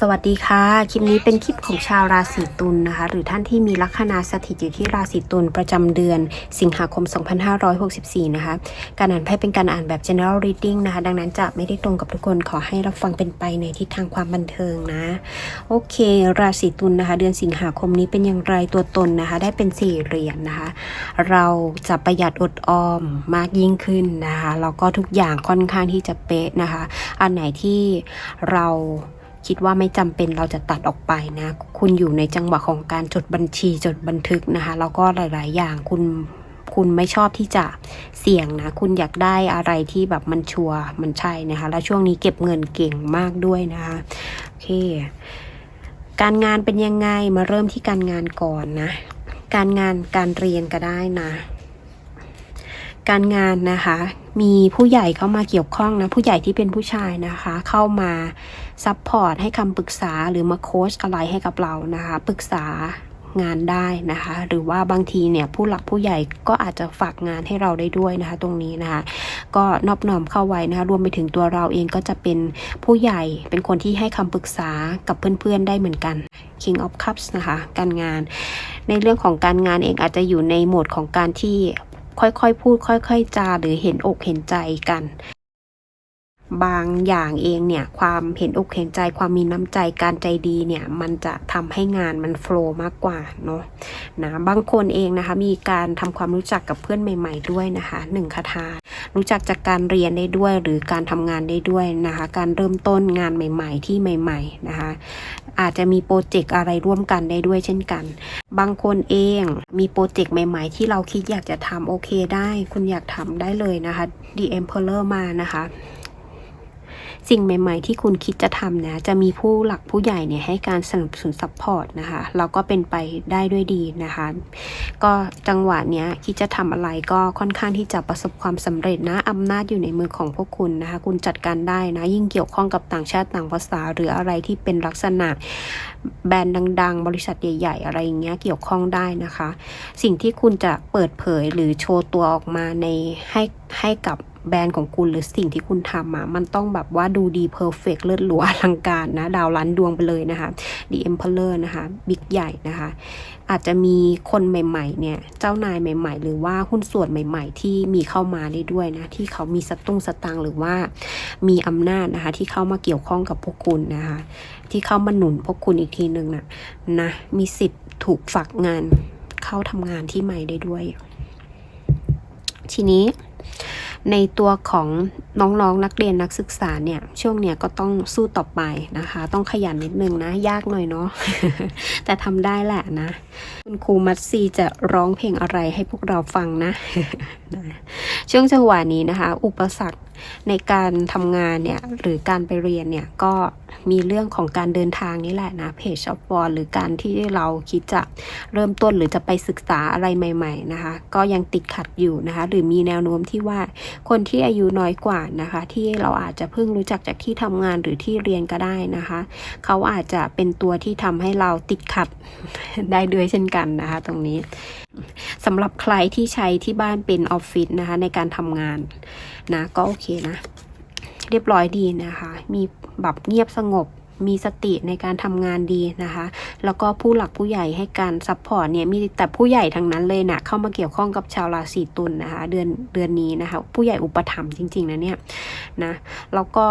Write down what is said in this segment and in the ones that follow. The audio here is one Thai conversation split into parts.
สวัสดีค่ะ คลิปนี้เป็นคลิปของชาวราศีตุลนนะคะ หรือท่านที่มีลัคนาสถิตอยู่ที่ราศีตุลประจำเดือน สิงหาคม 2564 นะคะ การอ่านไพ่เป็นการอ่านแบบ general reading นะคะ ดังนั้นจะไม่ได้ตรงกับทุกคนขอให้รับฟังเป็นไปในทิศทางความบันเทิงนะ โอเค ราศีตุลนะคะ เดือนสิงหาคมนี้เป็นอย่างไรตัวตนนะคะ ได้เป็นสี่เหรียญนะคะ เราจะประหยัดอดออมมากยิ่งขึ้นนะคะแล้วก็ทุกอย่างค่อนข้างที่จะเป๊ะนะคะ อันไหนที่เรา คิดว่าไม่จำเป็นเราจะตัดออกไปนะ คุณอยู่ในจังหวะของการจดบัญชีจดบันทึกนะคะ แล้วก็หลาย ๆ อย่างคุณคุณไม่ชอบที่จะเสี่ยงนะ คุณอยากได้อะไรที่แบบมันชัวร์มันใช่นะคะ แล้วช่วงนี้เก็บเงินเก่งมากด้วยนะคะโอเค การงานเป็นยังไงมาเริ่มที่การงานก่อนนะ การงานการเรียนก็ได้นะ การงานนะคะ มีผู้ใหญ่เข้ามาเกี่ยวข้องนะ ผู้ใหญ่ที่เป็นผู้ชายนะคะ เข้ามา ซัพพอร์ตให้คำปรึกษาหรือมาโค้ชอะไรให้กับเรานะคะ ปรึกษางานได้นะคะ หรือว่าบางทีเนี่ยผู้หลักผู้ใหญ่ก็อาจจะฝากงานให้เราได้ด้วยนะคะ ตรงนี้นะคะ ก็นอบน้อมเข้าไว้นะคะ รวมไปถึงตัวเราเองก็จะเป็นผู้ใหญ่เป็นคนที่ให้คำปรึกษากับเพื่อนๆได้เหมือนกัน King of Cups นะคะ การงาน ในเรื่องของการงานเองอาจจะอยู่ในโหมดของการที่ค่อยๆ พูด ค่อย ๆ จาหรือเห็นอกเห็นใจกัน บางอย่างเองเนี่ย ความเห็นอกเห็นใจความมีน้ำใจการใจดีเนี่ย มันจะทำให้งานมันโฟล์มากกว่าเนาะนะบางคนเองนะคะ มีการทำความรู้จักกับเพื่อนใหม่ ๆ ด้วยนะคะหนึ่งคาถารู้จักจากการเรียนได้ด้วย หรือการทำงานได้ด้วยนะคะ การเริ่มต้นงานใหม่ ๆ ที่ใหม่ ๆ นะคะ อาจจะมีโปรเจกต์อะไรร่วมกันได้ด้วยเช่นกัน บางคนเองมีโปรเจกต์ใหม่ ๆ ที่เราคิดอยากจะทำโอเคได้ คุณอยากทำได้เลยนะคะ The Emperor มานะคะ สิ่งใหม่ ๆ ที่คุณคิดจะทำนะ จะมีผู้หลักผู้ใหญ่เนี่ยให้การสนับสนุนซัพพอร์ตนะคะแล้วก็เป็นไปได้ด้วยดีนะคะ ก็จังหวะเนี้ยคิดจะทำอะไรก็ค่อนข้างที่จะประสบความสำเร็จนะอำนาจอยู่ในมือของพวกคุณนะคะ คุณจัดการได้นะ ยิ่งเกี่ยวข้องกับต่างชาติต่างภาษา หรืออะไรที่เป็นลักษณะแบรนด์ดัง ๆ บริษัทใหญ่ ๆ อะไรอย่างเงี้ยเกี่ยวข้องได้นะคะ สิ่งที่คุณจะเปิดเผยหรือโชว์ตัวออกมาในให้ให้กับ แบรนด์ของคุณหรือสิ่งที่คุณทำอะมันต้องแบบว่าดูดีเพอร์เฟกเลิศหรูอลังการนะ ดาวล้านดวงไปเลยนะคะ The Emperor นะคะบิ๊กใหญ่นะคะ อาจจะมีคนใหม่ๆเนี่ย เจ้านายใหม่ ๆ หรือว่าหุ้นส่วนใหม่ ๆ ที่มีเข้ามาได้ด้วยนะ ที่เขามีสตุ้งสตางหรือว่ามีอำนาจนะคะ ที่เข้ามาเกี่ยวข้องกับพวกคุณนะคะ ที่เข้ามาหนุนพวกคุณอีกทีหนึ่งนะนะมีสิทธิ์ถูกฝากงานเข้าทำงานที่ใหม่ได้ด้วย ทีนี้ ในตัวของน้องๆนนักเรียนนักศึกษาเนี่ย ช่วงเนี้ยก็ต้องสู้ต่อไปนะคะ ต้องขยันนิดนึงนะ ยากหน่อยเนาะแต่ทำได้แหละนะ คุณครูมัตซีจะร้องเพลงอะไรให้พวกเราฟังนะ ช่วงจังหวะนี้นะคะ อุปสรรคในการทำงานเนี่ยหรือการไปเรียนเนี่ยก็มีเรื่องของการเดินทางนี่แหละนะเพจช็อปวอลหรือการที่เราคิดจะเริ่มต้นหรือจะไปศึกษาอะไรใหม่ ๆนะคะ ก็ยังติดขัดอยู่นะคะ หรือมีแนวโน้มที่ว่าคนที่อายุน้อยกว่านะคะ ที่เราอาจจะเพิ่งรู้จักจากที่ทำงานหรือที่เรียนก็ได้นะคะ เขาอาจจะเป็นตัวที่ทำให้เราติดขัดได้ด้วยเช่นกันนะคะ ตรงนี้ สำหรับใครที่ใช้ที่บ้านเป็นออฟฟิศนะคะ ในการทำงานนะ ก็โอเคนะ เรียบร้อยดีนะคะ มีแบบเงียบสงบมีสติในการทำงานดีนะคะ แล้วก็ผู้หลักผู้ใหญ่ให้การซัพพอร์ตเนี่ยมีแต่ผู้ใหญ่ทั้งนั้นเลยนะเข้ามาเกี่ยวข้องกับชาวราศีตุลนนะคะเดือนเดือนนี้นะคะ ผู้ใหญ่อุปถัมภ์จริงๆนะเนี่ยนะแล้วก็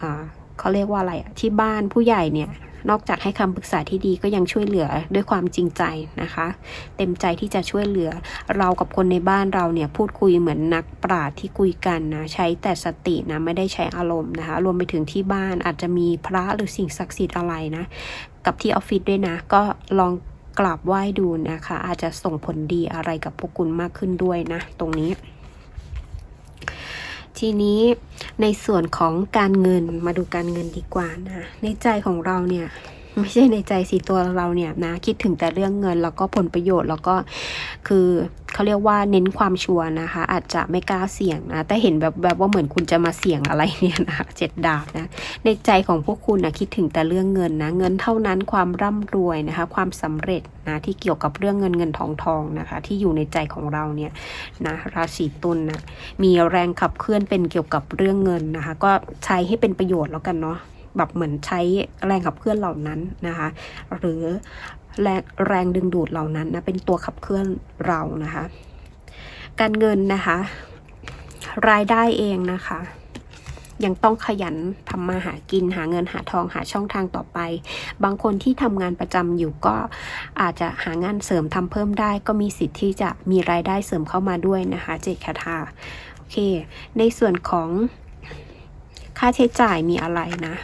อ่าเขาเรียกว่าอะไรที่บ้านผู้ใหญ่เนี่ย นอกจากให้คำปรึกษาที่ดีก็ยังช่วยเหลือด้วยความจริงใจนะคะ เต็มใจที่จะช่วยเหลือเรากับคนในบ้านเราเนี่ยพูดคุยเหมือนนักปราชญ์ที่คุยกันนะใช้แต่สตินะไม่ได้ใช้อารมณ์นะคะ รวมไปถึงที่บ้านอาจจะมีพระหรือสิ่งศักดิ์สิทธิ์อะไรนะกับที่ออฟฟิศด้วยนะ ก็ลองกราบไหว้ดูนะคะ อาจจะส่งผลดีอะไรกับพวกคุณมากขึ้นด้วยนะ ตรงนี้ ทีนี้ในส่วนของการเงินมาดูการเงินดีกว่านะในใจของเราเนี่ย ไม่ใช่ในใจสิตัวเราเนี่ยนะคิดถึงแต่เรื่องเงินแล้วก็ผลประโยชน์แล้วก็คือเขาเรียกว่าเน้นความชัวร์นะคะ อาจจะไม่กล้าเสี่ยงนะ แต่เห็นแบบแบบว่าเหมือนคุณจะมาเสี่ยงอะไรเนี่ยนะคะเจ็ดดาบนะในใจของพวกคุณนะคิดถึงแต่เรื่องเงินนะเงินเท่านั้นความร่ำรวยนะคะ ความสำเร็จนะที่เกี่ยวกับเรื่องเงินเงินทองทองนะคะ ที่อยู่ในใจของเราเนี่ยนะราศีตุลนะมีแรงขับเคลื่อนเป็นเกี่ยวกับเรื่องเงินนะคะ ก็ใช้ให้เป็นประโยชน์แล้วกันเนาะ แบบเหมือนใช้แรงขับเคลื่อนเหล่านั้นนะคะ หรือแรงแรงดึงดูดเหล่านั้นนะเป็นตัวขับเคลื่อนเรานะคะ การเงินนะคะ รายได้เองนะคะ ยังต้องขยันทำมาหากินหาเงินหาทองหาช่องทางต่อไป บางคนที่ทำงานประจำอยู่ก็อาจจะหางานเสริมทำเพิ่มได้ ก็มีสิทธิ์ที่จะมีรายได้เสริมเข้ามาด้วยนะคะเจตคาถาโอเค ในส่วนของค่าใช้จ่ายมีอะไรนะ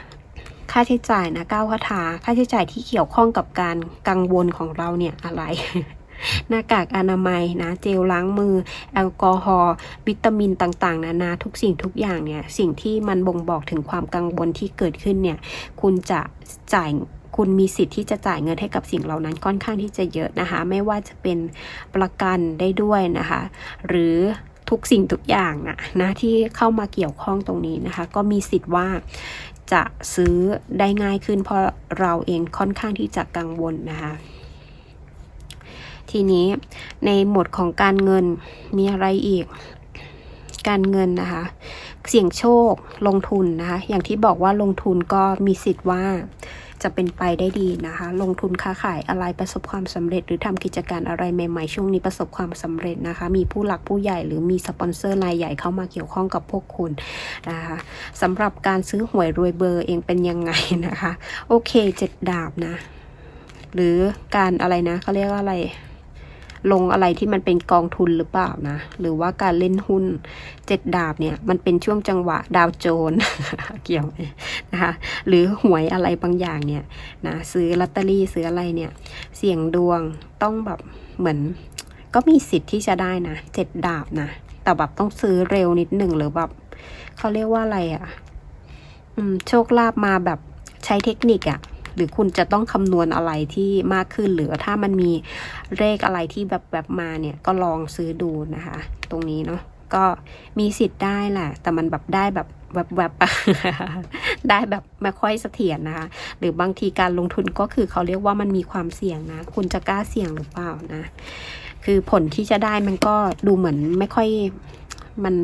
ค่าใช้จ่ายนะก้าวคาถาค่าใช้จ่ายที่เกี่ยวข้องกับการกังวลของเราเนี่ยอะไร หน้ากากอนามัยนะ เจลล้างมือ แอลกอฮอล์วิตามินต่างๆ นานาทุกสิ่งทุกอย่างเนี่ย สิ่งที่มันบ่งบอกถึงความกังวลที่เกิดขึ้นเนี่ย คุณจะจ่ายคุณมีสิทธิ์ที่จะจ่ายเงินให้กับสิ่งเหล่านั้นค่อนข้างที่จะเยอะนะคะ ไม่ว่าจะเป็นประกันได้ด้วยนะคะ หรือทุกสิ่งทุกอย่างนะนะที่เข้ามาเกี่ยวข้องตรงนี้นะคะ ก็มีสิทธิ์ว่า จะซื้อได้ง่ายขึ้นเพราะเราเองค่อนข้างที่จะกังวลนะคะทีนี้ในหมวดของการเงินมีอะไรอีก การเงินนะคะ เสี่ยงโชคลงทุนนะคะ อย่างที่บอกว่าลงทุนก็มีสิทธิ์ว่า จะเป็นไปได้ดีนะคะ ลงทุนค้าขายอะไรประสบความสำเร็จ หรือทำกิจการอะไรใหม่ ๆ ช่วงนี้ประสบความสำเร็จนะคะ มีผู้หลักผู้ใหญ่หรือมีสปอนเซอร์รายใหญ่เข้ามาเกี่ยวข้องกับพวกคุณนะคะสำหรับการซื้อหวยรวยเบอร์เองเป็นยังไงนะคะ โอเคเจ็ดดาบนะ หรือการอะไรนะเขาเรียกว่าอะไร ลงอะไรที่มันเป็นกองทุนหรือเปล่านะ หรือว่าการเล่นหุ้นเจ็ดดาบเนี่ย มันเป็นช่วงจังหวะดาวโจนเกี่ยวไหมนะคะ หรือหวยอะไรบางอย่างเนี่ยนะซื้อลอตเตอรี่ซื้ออะไรเนี่ย เสี่ยงดวงต้องแบบเหมือน ก็มีสิทธิ์ที่จะได้นะเจ็ดดาบนะแต่แบบต้องซื้อเร็วนิดหนึ่งหรือแบบเขาเรียกว่าอะไรอะ่ะ อืม โชคลาภมาแบบใช้เทคนิคอะ่ะ หรือคุณจะต้องคำนวณอะไรที่มากขึ้น หรือถ้ามันมีเลขอะไรที่แบบแบบมาเนี่ยก็ลองซื้อดูนะคะ ตรงนี้เนาะก็มีสิทธิ์ได้แหละ แต่มันแบบได้แบบแบบแบบได้แบบไม่ค่อยเสถียรนะคะ หรือบางทีการลงทุนก็คือเขาเรียกว่ามันมีความเสี่ยงนะ คุณจะกล้าเสี่ยงหรือเปล่านะ คือผลที่จะได้มันก็ดูเหมือนไม่ค่อย มัน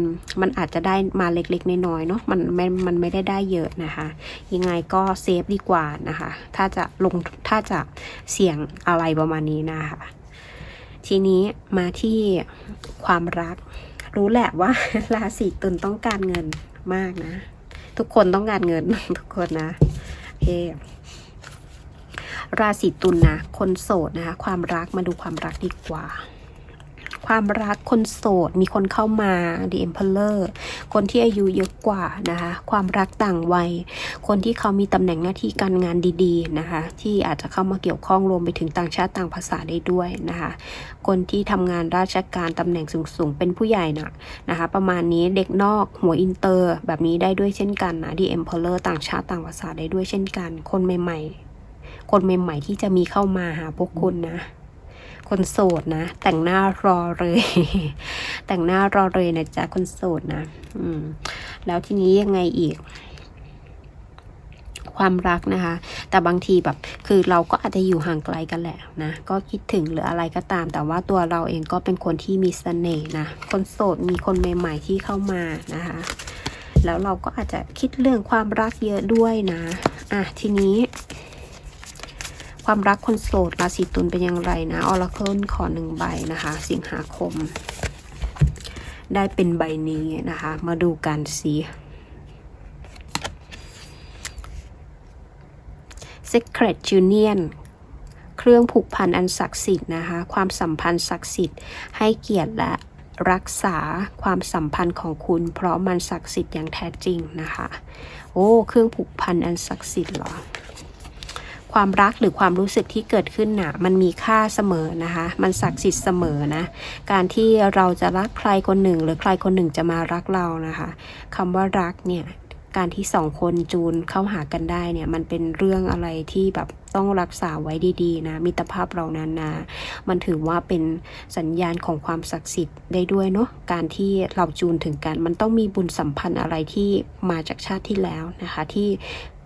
มันอาจจะได้มาเล็กๆน้อยๆเนาะมันไม่มันไม่ได้ได้เยอะนะคะ ยังไงก็เซฟดีกว่านะคะ ถ้าจะลงถ้าจะเสี่ยงอะไรประมาณนี้นะคะ ทีนี้มาที่ความรัก รู้แหละว่าราศีตุลต้องการเงินมากนะ ทุกคนต้องการเงินทุกคนนะโอเคราศีตุลนะคนโสดนะคะ ความรักมาดูความรักดีกว่า ความรักคนโสด มีคนเข้ามา The Emperor คนที่อายุเยอะกว่านะคะ ความรักต่างวัย คนที่เขามีตำแหน่งหน้าที่การงานดีๆนะคะ ที่อาจจะเข้ามาเกี่ยวข้องรวมไปถึงต่างชาติต่างภาษาได้ด้วยนะคะ คนที่ทำงานราชการตำแหน่งสูงๆ เป็นผู้ใหญ่นะนะคะ ประมาณนี้เด็กนอกหัวอินเตอร์ แบบนี้ได้ด้วยเช่นกันนะ The Emperor ต่างชาติต่างภาษาได้ด้วยเช่นกัน คนใหม่ๆ คนใหม่ๆที่จะมีเข้ามาหาพวกคุณนะ คนโสดนะ แต่งหน้ารอเลย แต่งหน้ารอเลยนะจ๊ะคนโสดนะ อืม แล้วทีนี้ยังไงอีก ความรักนะคะ แต่บางทีแบบ คือเราก็อาจจะอยู่ห่างไกลกันแหละนะ ก็คิดถึงหรืออะไรก็ตาม แต่ว่าตัวเราเองก็เป็นคนที่มีเสน่ห์นะ คนโสดมีคนใหม่ ๆ ที่เข้ามานะคะ แล้วเราก็อาจจะคิดเรื่องความรักเยอะด้วยนะ อะทีนี้ ความรักคนโสดราศีตุลเป็นอย่างไรนะออร์เคิลขอหนึ่งใบนะคะ สิงหาคม ได้เป็นใบนี้นะคะ มาดูกันสิ Secret Union เครื่องผูกพันอันศักดิ์สิทธิ์นะคะ ความสัมพันธ์ศักดิ์สิทธิ์ให้เกียรติและรักษาความสัมพันธ์ของคุณ เพราะมันศักดิ์สิทธิ์อย่างแท้จริงนะคะ โอ้ เครื่องผูกพันอันศักดิ์สิทธิ์เหรอ ความรักหรือความรู้สึกที่เกิดขึ้นน่ะมันมีค่าเสมอนะคะ มันศักดิ์สิทธิ์เสมอนะ การที่เราจะรักใครคนหนึ่ง หรือใครคนหนึ่งจะมารักเรานะคะคำว่ารักเนี่ยการที่สองคนจูนเข้าหากันได้เนี่ยมันเป็นเรื่องอะไรที่แบบต้องรักษาไว้ดีๆนะมิตรภาพเรานั้นนะมันถือว่าเป็นสัญญาณของความศักดิ์สิทธิ์ได้ด้วยเนาะการที่เราจูนถึงกัน มันต้องมีบุญสัมพันธ์อะไรที่มาจากชาติที่แล้วนะคะ ที่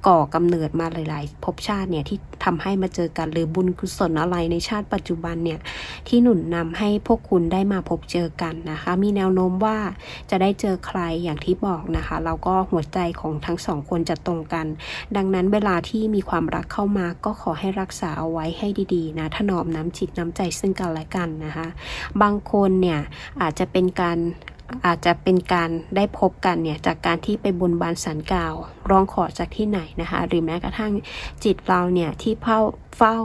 ก่อกำเนิดมาหลาย ๆ ภพชาติเนี่ยที่ทำให้มาเจอกันหรือบุญกุศลอะไรในชาติปัจจุบันเนี่ยที่หนุนนำให้พวกคุณได้มาพบเจอกันนะคะ มีแนวโน้มว่าจะได้เจอใครอย่างที่บอกนะคะแล้วก็หัวใจของทั้งสองคนจะตรงกัน ดังนั้นเวลาที่มีความรักเข้ามาก็ขอให้รักษาเอาไว้ให้ดีๆนะถนอมน้ำจิตน้ำใจซึ่งกันและกันนะคะ บางคนเนี่ยอาจจะเป็นการ อาจจะเป็นการได้พบกันเนี่ยจากการที่ไปบนบานสันกล่าวร้องขอจากที่ไหนนะคะ หรือแม้กระทั่งจิตเราเนี่ยที่เฝ้าเฝ้า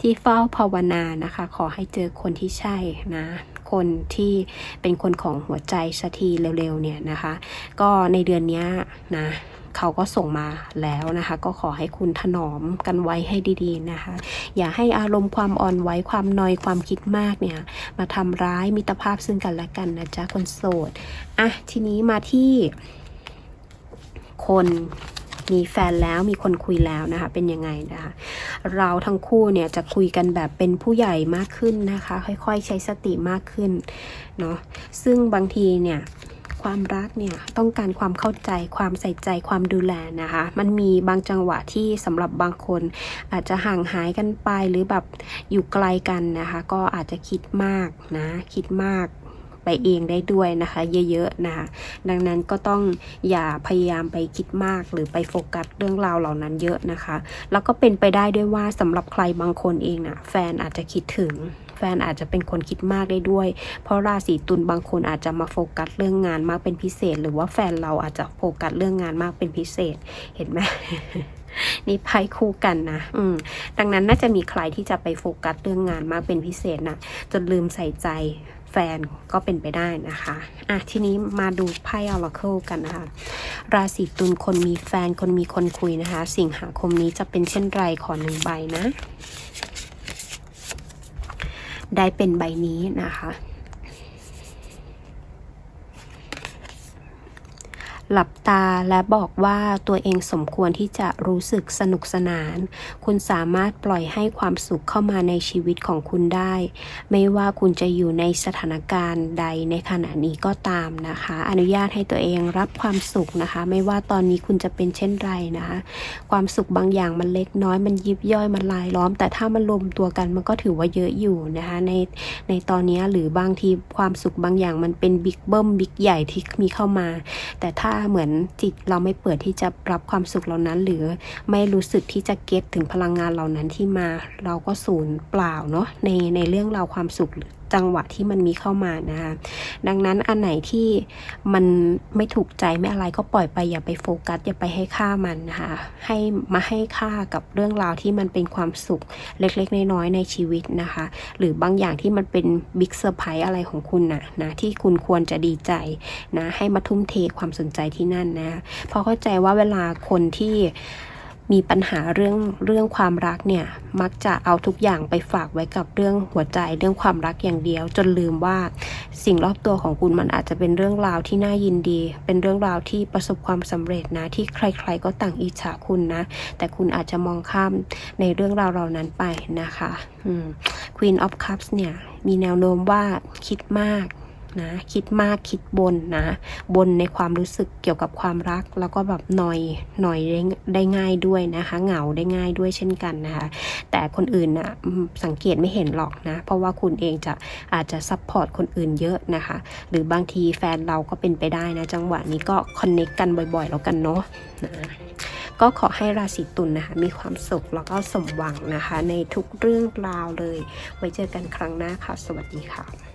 ที่เฝ้าภาวนานะคะ ขอให้เจอคนที่ใช่นะคนที่เป็นคนของหัวใจสักทีเร็วๆเนี่ยนะคะ ก็ในเดือนนี้นะ เขาก็ส่งมาแล้วนะคะ ก็ขอให้คุณถนอมกันไว้ให้ดีๆนะคะ อย่าให้อารมณ์ความอ่อนไหวความนอยความคิดมากเนี่ย มาทำร้ายมิตรภาพซึ่งกันและกันนะจ๊ะคนโสดอะทีนี้มาที่คนมีแฟนแล้วมีคนคุยแล้วนะคะ เป็นยังไงนะคะเราทั้งคู่เนี่ยจะคุยกันแบบเป็นผู้ใหญ่มากขึ้นนะคะ ค่อยๆ ใช้สติมากขึ้นเนาะซึ่งบางทีเนี่ย ความรักเนี่ยต้องการความเข้าใจความใส่ใจความดูแลนะคะ มันมีบางจังหวะที่สำหรับบางคน อาจจะห่างหายกันไปหรือแบบอยู่ไกลกันนะคะ ก็อาจจะคิดมากนะคิดมากไปเองได้ด้วยนะคะ เยอะๆนะคะดังนั้นก็ต้องอย่าพยายามไปคิดมากหรือไปโฟกัสเรื่องราวเหล่านั้นเยอะนะคะ แล้วก็เป็นไปได้ด้วยว่าสำหรับใครบางคนเองนะ่ะแฟนอาจจะคิดถึง แฟนอาจจะเป็นคนคิดมากได้ด้วย เพราะราศีตุลบางคนอาจจะมาโฟกัสเรื่องงานมากเป็นพิเศษ หรือว่าแฟนเราอาจจะโฟกัสเรื่องงานมากเป็นพิเศษ เห็นไหมนี่ไพ่คู่กันนะ อืม ดังนั้นน่าจะมีใครที่จะไปโฟกัสเรื่องงานมากเป็นพิเศษนะจนลืมใส่ใจแฟนก็เป็นไปได้นะคะ อะ ทีนี้มาดูไพ่ออราเคิลกันนะคะ ราศีตุลคนมีแฟนคนมีคนคุยนะคะ สิงหาคมนี้จะเป็นเช่นไรขอหนึ่งใบนะ ได้เป็นใบนี้นะคะ หลับตาและบอกว่าตัวเองสมควรที่จะรู้สึกสนุกสนาน คุณสามารถปล่อยให้ความสุขเข้ามาในชีวิตของคุณได้ ไม่ว่าคุณจะอยู่ในสถานการณ์ใดในขณะนี้ก็ตามนะคะ อนุญาตให้ตัวเองรับความสุขนะคะ ไม่ว่าตอนนี้คุณจะเป็นเช่นไรนะคะ ความสุขบางอย่างมันเล็กน้อยมันยิบย่อยมันลายล้อม แต่ถ้ามันรวมตัวกันมันก็ถือว่าเยอะอยู่นะคะในในตอนนี้หรือบางทีความสุขบางอย่างมันเป็นบิ๊กเบิ้มบิ๊กใหญ่ที่มีเข้ามา แต่ถ้าาเหมือนจิตเราไม่เปิดที่จะรับความสุขเหล่านั้น หรือไม่รู้สึกที่จะเก็ตถึงพลังงานเหล่านั้นที่มา เราก็สูญเปล่าเนาะในในเรื่องราวความสุขจังหวะที่มันมีเข้ามานะคะดังนั้นอันไหนที่มันไม่ถูกใจไม่อะไรก็ปล่อยไปอย่าไปโฟกัสอย่าไปให้ค่ามันนะคะให้มาให้ค่ากับเรื่องราวที่มันเป็นความสุขเล็กๆน้อยๆในชีวิตนะคะ หรือบางอย่างที่มันเป็นบิ๊กเซอร์ไพรส์อะไรของคุณนะนะที่คุณควรจะดีใจนะให้มาทุ่มเทความสนใจที่นั่นนะเพราะเข้าใจว่าเวลาคนที่ มีปัญหาเรื่องเรื่องความรักเนี่ย มักจะเอาทุกอย่างไปฝากไว้กับเรื่องหัวใจเรื่องความรักอย่างเดียว จนลืมว่าสิ่งรอบตัวของคุณมันอาจจะเป็นเรื่องราวที่น่ายินดี เป็นเรื่องราวที่ประสบความสำเร็จนะที่ใคร ๆ ก็ต่างอิจฉาคุณนะ แต่คุณอาจจะมองข้ามในเรื่องราวเหล่านั้นไปนะคะ Queen of Cups เนี่ยมีแนวโน้มว่าคิดมาก นะคิดมากคิดบนนะ บนในความรู้สึกเกี่ยวกับความรัก แล้วก็แบบหน่อยหน่อยได้ได้ง่ายด้วยนะคะ เหงาได้ง่ายด้วยเช่นกันนะคะ แต่คนอื่นนะ่ะสังเกตไม่เห็นหรอกนะ เพราะว่าคุณเองจะอาจจะซัพพอร์ตคนอื่นเยอะนะคะ หรือบางทีแฟนเราก็เป็นไปได้นะ จังหวะนี้ก็คอนเน็กกันบ่อยๆ แล้วกันเนาะนะก็ขอให้ราศีตุลนนะคะ มีความสุขแล้วก็สมหวังนะคะ ในทุกเรื่องราวเลย ไว้เจอกันครั้งหน้าค่ะ สวัสดีค่ะ